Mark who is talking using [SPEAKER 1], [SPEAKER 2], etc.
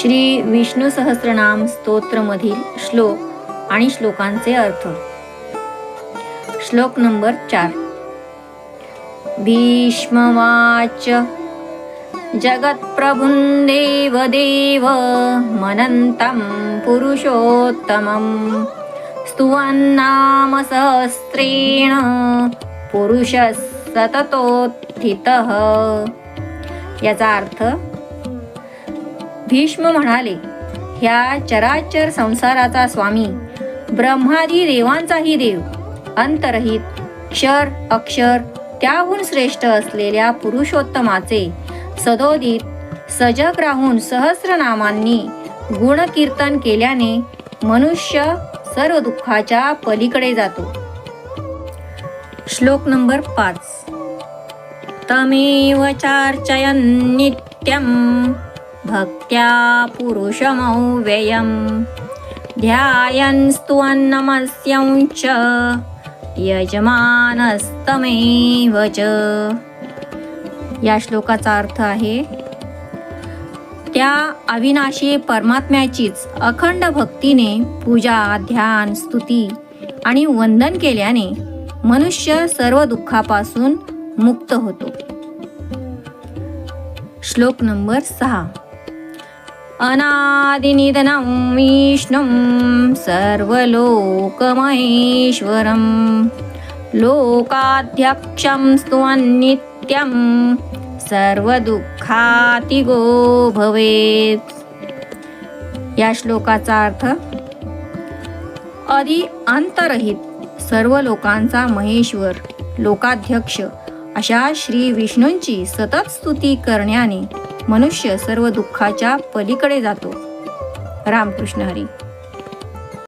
[SPEAKER 1] श्री विष्णू सहस्रनाम स्तोत्रमधील श्लोक आणि श्लोकांचे अर्थ. श्लोक नंबर चार. भीष्मवाच जगत्प्रभुं देवदेव मनन्तं पुरुषोत्तमं स्तुवन्नाम सहस्रेण पुरुषः सततोत्थितः. याचा अर्थ भीष्म म्हणाले ह्या चराचर संसाराचा स्वामी ब्रह्मादी देवांचाही देव अंतरहित क्षर अक्षर त्याहून श्रेष्ठ असलेल्या पुरुषोत्तमाचे सदोदित सजग राहून सहस्रनामांनी गुणकीर्तन केल्याने मनुष्य सर्व दुःखाच्या पलीकडे जातो. श्लोक नंबर पाच. तमेव चार्चयन् नित्यं भक्त्या पुरुषमव्ययं ध्यायन् स्तुवन्नमस्यं च। यजमानस्तमेव च। या श्लोकाचा अर्थ आहे त्या अविनाशी परमात्म्याचीच अखंड भक्तीने पूजा ध्यान स्तुती आणि वंदन केल्याने मनुष्य सर्व दुःखापासून मुक्त होतो. श्लोक नंबर सहा. अनादिनिधनं विष्णुं सर्वलोकमहेश्वरं। लोकाध्यक्षं स्तुवन्नित्यं सर्वदुःखातिगो भवेत्। या श्लोकाचा अर्थ अधि अंतरहित सर्व लोकांचा महेश्वर लोकाध्यक्ष अशा श्री विष्णूंची सतत स्तुती करण्याने मनुष्य सर्व दुःखाच्या पलीकडे जातो. रामकृष्ण हरी.